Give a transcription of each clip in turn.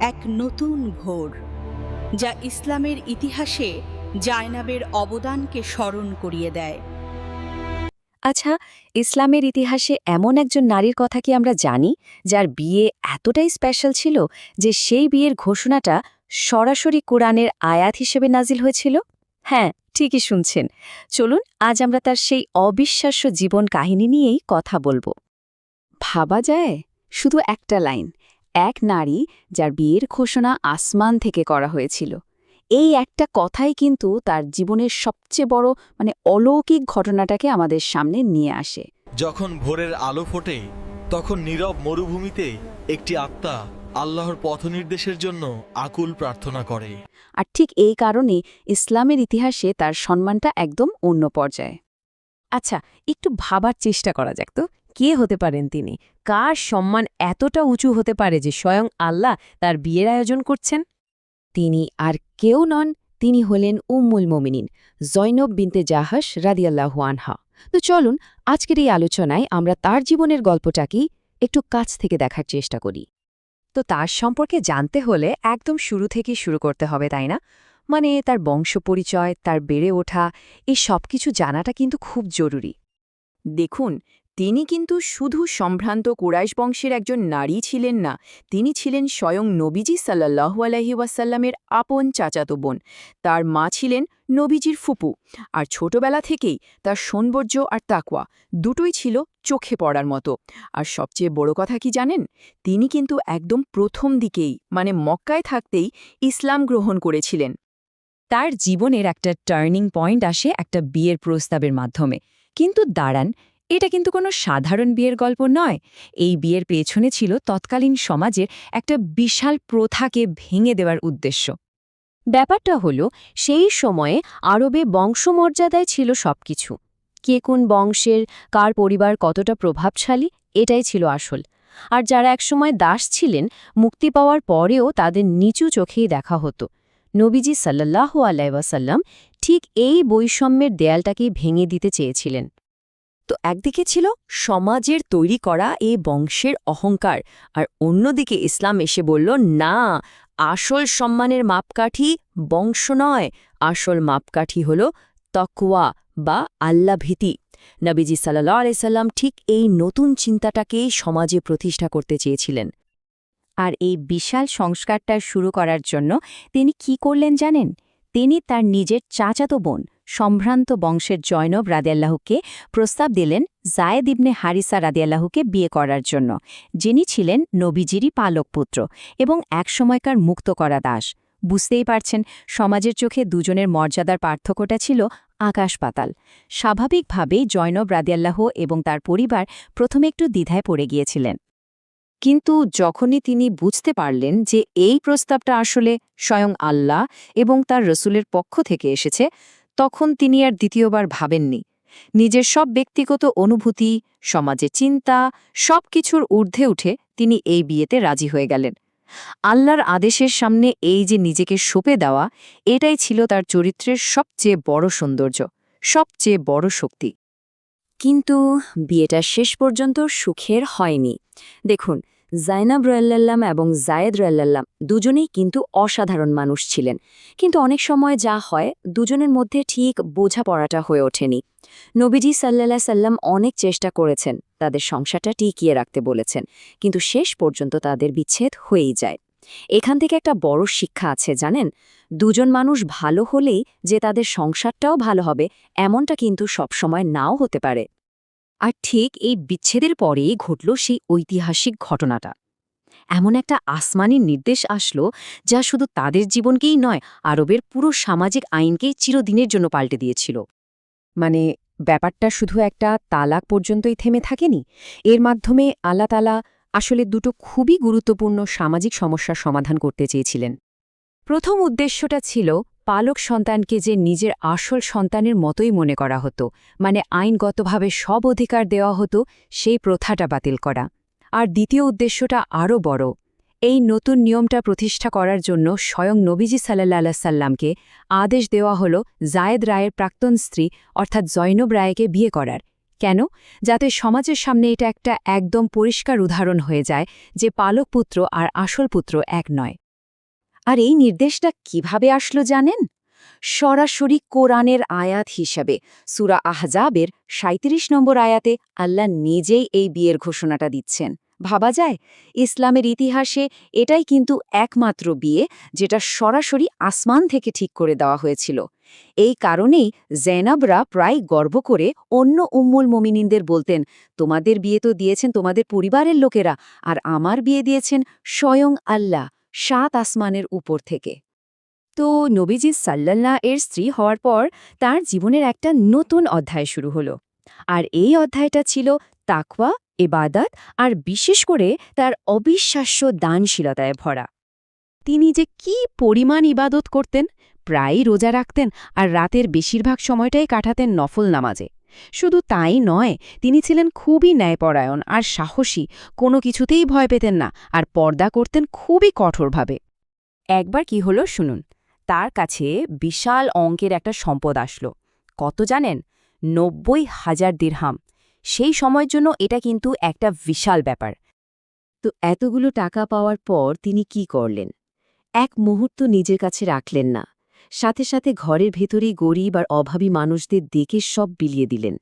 এক নতুন ভোর যা ইসলামের ইতিহাসে জায়নাবের অবদানকে স্মরণ করিয়ে দেয়। আচ্ছা ইসলামের ইতিহাসে এমন একজন নারীর কথা কি আমরা জানি, যার বিয়ে এতটাই স্পেশাল ছিল যে সেই বিয়ের ঘোষণাটা সরাসরি কোরআনের আয়াত হিসেবে নাজিল হয়েছিল? হ্যাঁ ঠিকই শুনছেন। চলুন, আজ আমরা তার সেই অবিশ্বাস্য জীবন কাহিনী নিয়েই কথা বলব। ভাবা যায়, শুধু একটা লাইন এক নারী যার বিয়ের ঘোষণা আসমান থেকে করা হয়েছিল। এই একটা কথাই কিন্তু তার জীবনের সবচেয়ে বড় মানে অলৌকিক ঘটনাটাকে আমাদের সামনে নিয়ে আসে। যখন ভোরের আলো ফোটে তখন নীরব মরুভূমিতে একটি আত্মা আল্লাহর পথনির্দেশের জন্য আকুল প্রার্থনা করে। আর ঠিক এই কারণে ইসলামের ইতিহাসে তার সম্মানটা একদম অন্য পর্যায়ে। আচ্ছা একটু ভাবার চেষ্টা করা যাক তো। কে হতে পারেন তিনি? কার সম্মান এতটা উঁচু হতে পারে যে স্বয়ং আল্লাহ তার বিয়ের আয়োজন করছেন? তিনি আর কেউ নন, তিনি হলেন উম্মুল মোমিনিন, জৈনব বিনতে জাহাস রাদিয়াল্লাহু আনহা। তো চলুন, আজকের এই আলোচনায় আমরা তার জীবনের গল্পটাকেই একটু কাছ থেকে দেখার চেষ্টা করি। তো তার সম্পর্কে জানতে হলে একদম শুরু থেকেই শুরু করতে হবে, তাই না? মানে তার বংশ পরিচয়, তার বেড়ে ওঠা, এই সব কিছু জানাটা কিন্তু খুব জরুরি। দেখুন তিনি কিন্তু শুধু সম্ভ্রান্ত কুরাইশ বংশের একজন নারী ছিলেন না, তিনি ছিলেন স্বয়ং নবীজি সাল্লাহু আলহি ওয়াসাল্লামের আপন চাচাতো বোন। তার মা ছিলেন নবীজির ফুপু, আর ছোটবেলা থেকেই তার সৌন্দর্য আর তাকওয়া দুটোই ছিল চোখে পড়ার মতো। আর সবচেয়ে বড় কথা কি জানেন? তিনি কিন্তু একদম প্রথম দিকেই মানে মক্কায় থাকতেই ইসলাম গ্রহণ করেছিলেন। তার জীবনের একটা টার্নিং পয়েন্ট আসে একটা বিয়ের প্রস্তাবের মাধ্যমে। কিন্তু দাঁড়ান এটা কিন্তু কোনো সাধারণ বিয়ের গল্প নয়। এই বিয়ের পেছনে ছিল তৎকালীন সমাজের একটা বিশাল প্রথাকে ভেঙে দেওয়ার উদ্দেশ্য। ব্যাপারটা হলো, সেই সময়ে আরবে বংশমর্যাদায় ছিল সবকিছু। কে কোন বংশের, কার পরিবার কতটা প্রভাবশালী, এটাই ছিল আসল। আর যারা একসময় দাস ছিলেন, মুক্তি পাওয়ার পরেও তাদের নিচু চোখেই দেখা হতো। নবীজি সাল্লাহ আলাইসাল্লাম ঠিক এই বৈষম্যের দেয়ালটাকেই ভেঙে দিতে চেয়েছিলেন। তো একদিকে ছিল সমাজের তৈরি করা এই বংশের অহংকার, আর অন্যদিকে ইসলাম এসে বলল, না, আসল সম্মানের মাপকাঠি বংশ নয়। আসল মাপকাঠি হল তকওয়া বা আল্লাভীতি নবীজি সাল্লাহ আলাইসাল্লাম ঠিক এই নতুন চিন্তাটাকেই সমাজে প্রতিষ্ঠা করতে চেয়েছিলেন। আর এই বিশাল সংস্কারটা শুরু করার জন্য তিনি কি করলেন জানেন? তিনি তার নিজের চাচাতো বোন সম্ভ্রান্ত বংশের জয়নব রাদিয়াল্লাহুকে প্রস্তাব দিলেন জায়েদ ইবনে হারিসা রাদিয়াল্লাহুকে বিয়ে করার জন্য, যিনি ছিলেন নবীজিরই পালক পুত্র এবং একসময়কার মুক্ত করা দাস। বুঝতেই পারছেন, সমাজের চোখে দুজনের মর্যাদার পার্থক্যটা ছিল আকাশ পাতাল। স্বাভাবিকভাবেই জয়নব রাদিয়াল্লাহ এবং তার পরিবার প্রথমে একটু দ্বিধায় পড়ে গিয়েছিলেন। কিন্তু যখনই তিনি বুঝতে পারলেন যে এই প্রস্তাবটা আসলে স্বয়ং আল্লাহ এবং তার রসুলের পক্ষ থেকে এসেছে তখন তিনি আর দ্বিতীয়বার ভাবেননি। নিজের সব ব্যক্তিগত অনুভূতি, সমাজে চিন্তা সব কিছুর ঊর্ধ্বে উঠে তিনি এই বিয়েতে রাজি হয়ে গেলেন। আল্লাহর আদেশের সামনে এই যে নিজেকে সঁপে দেওয়া, এটাই ছিল তার চরিত্রের সবচেয়ে বড় সৌন্দর্য, সবচেয়ে বড় শক্তি। কিন্তু বিয়েটা শেষ পর্যন্ত সুখের হয়নি। দেখুন জাইনাব রয়াল্লাম এবং জায়েদ রয়াল্লাম দুজনেই কিন্তু অসাধারণ মানুষ ছিলেন। কিন্তু অনেক সময় যা হয়, দুজনের মধ্যে ঠিক বোঝাপড়াটা হয়ে ওঠেনি। নবীজি সাল্লাহ সাল্লাম অনেক চেষ্টা করেছেন, তাদের সংসারটা টিকিয়ে রাখতে বলেছেন, কিন্তু শেষ পর্যন্ত তাদের বিচ্ছেদ হয়েই যায়। এখান থেকে একটা বড় শিক্ষা আছে, জানেন? দুজন মানুষ ভালো হলেই যে তাদের সংসারটাও ভালো হবে, এমনটা কিন্তু সবসময় নাও হতে পারে। আর ঠিক এই বিচ্ছেদের পরে ঘটল সেই ঐতিহাসিক ঘটনাটা। এমন একটা আসমানি নির্দেশ আসলো যা শুধু তাদের জীবনকেই নয়, আরবের পুরো সামাজিক আইনকেই চিরদিনের জন্য পাল্টে দিয়েছিল। মানে ব্যাপারটা শুধু একটা তালাক পর্যন্তই থেমে থাকেনি। এর মাধ্যমে আল্লাহ তালা আসলে দুটো খুবই গুরুত্বপূর্ণ সামাজিক সমস্যার সমাধান করতে চেয়েছিলেন। প্রথম উদ্দেশ্যটা ছিল পালক সন্তানকে যে নিজের আসল সন্তানের মতোই মনে করা হতো মানে আইনগতভাবে সব অধিকার দেওয়া হতো, সেই প্রথাটা বাতিল করা। আর দ্বিতীয় উদ্দেশ্যটা আরও বড়। এই নতুন নিয়মটা প্রতিষ্ঠা করার জন্য স্বয়ং নবীজি সাল্লাহ সাল্লামকে আদেশ দেওয়া হল জায়েদ রায়ের প্রাক্তন স্ত্রী, অর্থাৎ জৈনব রায়কে বিয়ে করার। কেন? যাতে সমাজের সামনে এটা একটা একদম পরিষ্কার উদাহরণ হয়ে যায় যে পালক পুত্র আর আসল পুত্র এক নয়। আর এই নির্দেশটা কীভাবে আসলো জানেন? সরাসরি কোরআনের আয়াত হিসাবে, সুরা আহজাবের ৩৭ নম্বর আয়াতে আল্লাহ নিজেই এই বিয়ের ঘোষণাটা দিচ্ছেন। ভাবা যায়, ইসলামের ইতিহাসে এটাই কিন্তু একমাত্র বিয়ে যেটা সরাসরি আসমান থেকে ঠিক করে দেওয়া হয়েছিল। এই কারণেই জেনাবরা প্রায় গর্ব করে অন্য উম্মুল মমিনিনদের বলতেন, তোমাদের বিয়ে তো দিয়েছেন তোমাদের পরিবারের লোকেরা, আর আমার বিয়ে দিয়েছেন স্বয়ং আল্লাহ। সাত আসমানের উপর থেকে। তো নবীজি সাল্লাল্লাহ এর স্ত্রী হওয়ার পর তার জীবনের একটা নতুন অধ্যায় শুরু হলো। আর এই অধ্যায়টা ছিল তাকওয়া এবাদাত আর বিশেষ করে তার অবিশ্বাস্য দানশীলতায় ভরা। তিনি যে কি পরিমাণ ইবাদত করতেন, প্রায়ই রোজা রাখতেন আর রাতের বেশিরভাগ সময়টাই কাটাতেন নফল নামাজে। শুধু তাই নয়, তিনি ছিলেন খুবই ন্যায়পরায়ণ আর সাহসী, কোনো কিছুতেই ভয় পেতেন না আর পর্দা করতেন খুবই কঠোরভাবে। একবার কি হলো শুনুন, তার কাছে বিশাল অঙ্কের একটা সম্পদ আসলো। কত জানেন? নব্বই হাজার দিরহাম। সেই সময়ের জন্য এটা কিন্তু একটা বিশাল ব্যাপার। তো এতগুলো টাকা পাওয়ার পর তিনি কি করলেন? এক মুহূর্ত নিজের কাছে রাখলেন না। সাথে সাথে ঘরের ভেতরেই গরিব আর অভাবী মানুষদের দেখে সব বিলিয়ে দিলেন।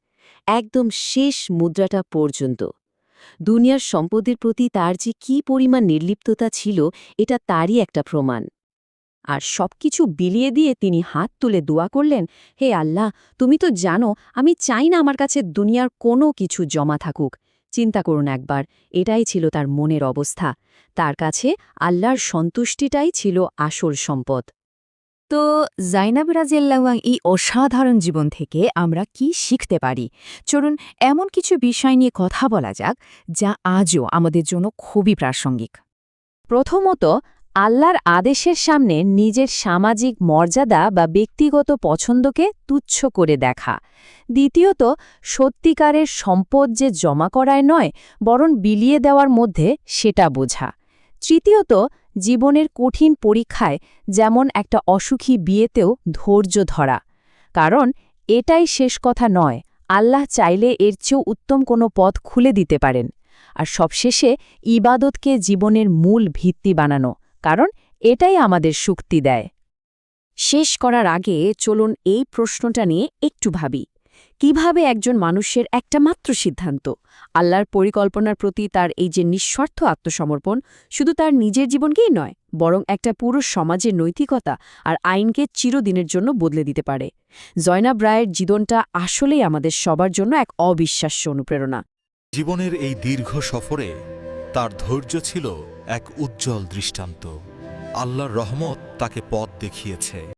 একদম শেষ মুদ্রাটা পর্যন্ত। দুনিয়ার সম্পদের প্রতি তার যে কি পরিমাণ নির্লিপ্ততা ছিল, এটা তারই একটা প্রমাণ। আর সবকিছু বিলিয়ে দিয়ে তিনি হাত তুলে দোয়া করলেন, হে আল্লাহ, তুমি তো জানো, আমি চাই না আমার কাছে দুনিয়ার কোনো কিছু জমা থাকুক। চিন্তা করুন একবার, এটাই ছিল তার মনের অবস্থা। তার কাছে আল্লাহর সন্তুষ্টিটাই ছিল আসল সম্পদ। তো জাইনাব রাজিয়াল্লাওয়াং এই অসাধারণ জীবন থেকে আমরা কি শিখতে পারি? চলুন এমন কিছু বিষয় নিয়ে কথা বলা যাক, যা আজও আমাদের জন্য খুবই প্রাসঙ্গিক। প্রথমত, আল্লাহর আদেশের সামনে নিজের সামাজিক মর্যাদা বা ব্যক্তিগত পছন্দকে তুচ্ছ করে দেখা। দ্বিতীয়ত, সত্যিকারের সম্পদ যে জমা করায় নয়, বরং বিলিয়ে দেওয়ার মধ্যে সেটা বোঝা। তৃতীয়ত, জীবনের কঠিন পরীক্ষায় যেমন একটা অসুখী বিয়েতেও ধৈর্য ধরা। কারণ, এটাই শেষ কথা নয়, আল্লাহ চাইলে এর চেয়েও উত্তম কোনো পথ খুলে দিতে পারেন। আর সবশেষে, ইবাদতকে জীবনের মূল ভিত্তি বানানো, কারণ এটাই আমাদের শক্তি দেয়। শেষ করার আগে চলুন এই প্রশ্নটা নিয়ে একটু ভাবি। কীভাবে একজন মানুষের একটা মাত্র সিদ্ধান্ত? আল্লাহর পরিকল্পনার প্রতি তার এই যে নিঃস্বার্থ আত্মসমর্পণ, শুধু তার নিজের জীবনকেই নয়, বরং একটা পুরো সমাজের নৈতিকতা আর আইনকে চিরদিনের জন্য বদলে দিতে পারে। জয়নাব রায়ের জীবনটা আসলেই আমাদের সবার জন্য এক অবিশ্বাস্য অনুপ্রেরণা। জীবনের এই দীর্ঘ সফরে তার ধৈর্য ছিল এক উজ্জ্বল দৃষ্টান্ত। আল্লাহর রহমত তাকে পথ দেখিয়েছে।